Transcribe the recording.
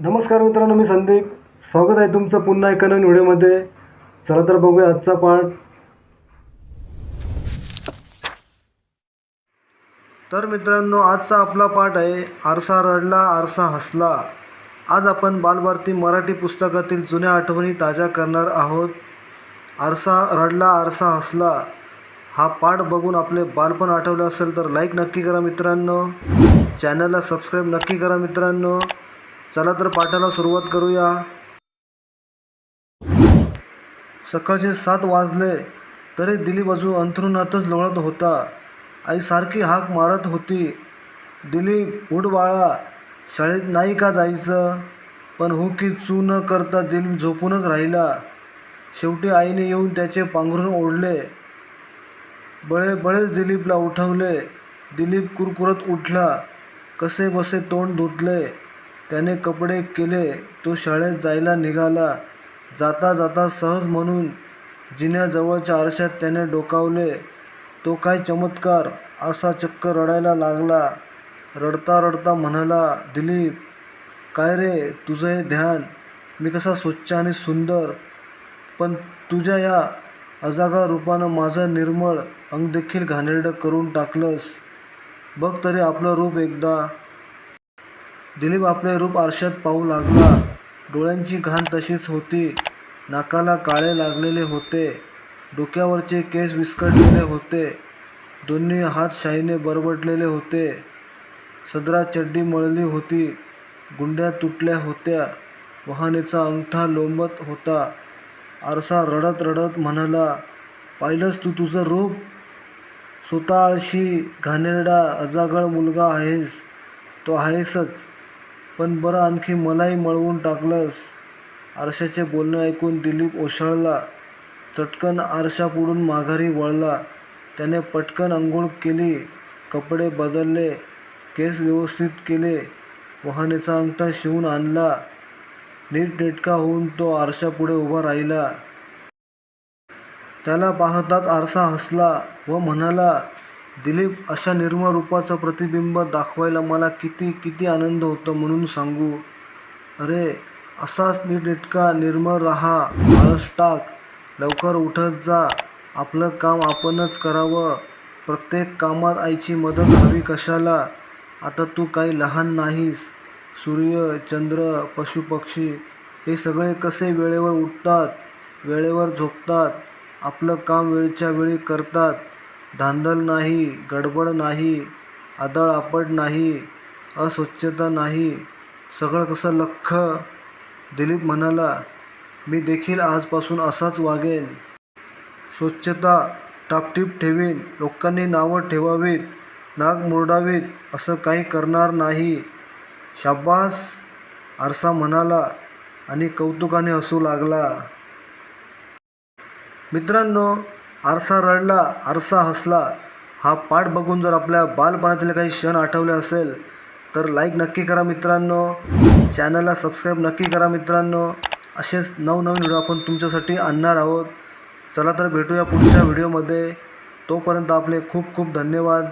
नमस्कार मित्रांनो मी संदीप. स्वागत आहे तुमचं पुन्हा एका नवीन व्हिडिओमध्ये. चला तर बघूया आजचा पाठ तर मित्रांनो आजचा आपला पाठ आहे आरसा रडला आरसा हसला. आज आपण बालभारती मराठी पुस्तकातील जुन्या आठवणी ताज्या करणार आहोत. आरसा रडला आरसा हसला. हा पाठ बघून आपले बालपण आठवलं असेल तर लाईक नक्की करा मित्रांनो. चॅनलला सबस्क्राईब नक्की करा मित्रांनो. चला तर पाठाला सुरुवात करूया. सकाळचे सात वाजले तरी दिलीप अजून अंथरुणातच लोळत होता. आई सारखी हाक मारत होती. दिलीप उठ बाळा शाळेत नाही का जायचं? पण हो की चू न करता दिलीप झोपूनच राहिला. शेवटी आईने येऊन त्याचे पांघरून ओढले. बळे बळेच दिलीपला उठवले. दिलीप कुरकुरत उठला. कसे बसे तोंड धुतले. त्याने कपडे केले तो शाळेत जायला निघाला. जाता जाता सहज म्हणून जिन्याजवळच्या आरशात त्याने डोकावले. तो काय चमत्कार! असा चक्क रडायला लागला. रडता रडता म्हणाला दिलीप काय रे? तुझं हे ध्यान मी कसा स्वच्छ आणि सुंदर. पण तुझ्या या अजागा रूपानं माझं निर्मळ अंगदेखील घाणेरडं करून टाकलंस. बघ तरी आपलं रूप एकदा. दिलीप आपले रूप आरशात पाहू लागला. डोळ्यांची घाण तशीच होती. नाकाला काळे लागलेले होते. डोक्यावरचे केस विस्कटलेले होते. दोन्ही हात शाईने बरबटलेले होते. सदरा चड्डी मळली होती. गुंड्या तुटल्या होत्या. वहानेचा अंगठा लोंबत होता. आरसा रडत रडत म्हणाला पाहिलंस तू तुझं रूप? स्वतः आळशी घाणेरडा अजागळ मुलगा आहेस. तो आहेसच. पण बरं आणखी मलाही मळवून टाकलंस. आरशाचे बोलणे ऐकून दिलीप ओशाळला चटकन आरशापुढून माघारी वळला. त्याने पटकन आंघोळ केली कपडे बदलले केस व्यवस्थित केले वहानेचा अंगठा शिवून आणला. नीटनेटका होऊन तो आरशापुढे उभा राहिला. त्याला पाहताच आरसा हसला व म्हणाला दिलीप अशा निर्मळ रूपाचं प्रतिबिंब दाखवायला मला किती किती आनंद होतो म्हणून सांगू. अरे असाच नीटनेटका निर्मळ राहा आळस टाक लवकर उठत जा. आपलं काम आपणच करावं. प्रत्येक कामात आईची मदत हवी कशाला? आता तू काही लहान नाहीस. सूर्य चंद्र पशुपक्षी हे सगळे कसे वेळेवर उठतात वेळेवर झोपतात आपलं काम वेळच्या वेळी करतात. धांदल नाही गडबड नाही आदळ आपट नाही अस्वच्छता नाही सगळं कसं लख्ख? दिलीप म्हणाला मी देखील आजपासून असाच वागेन. स्वच्छता टापटीप ठेवीन लोकांनी नावं ठेवावीत नाक मुरडावीत असं काही करणार नाही. शाब्बास आरसा म्हणाला आणि कौतुकाने हसू लागला. मित्रांनो आरसा रडला आरसा हसला. हा पाठ बघून जर आपल्या बालपणातील काही क्षण आठवले असेल तर लाईक नक्की करा मित्रांनो. चॅनलला सबस्क्राईब नक्की करा मित्रांनो. असेच नवनवीन व्हिडिओ आपण तुमच्यासाठी आणणार आहोत. चला तर भेटूया पुढच्या व्हिडिओमध्ये तोपर्यंत आपले खूप खूप धन्यवाद.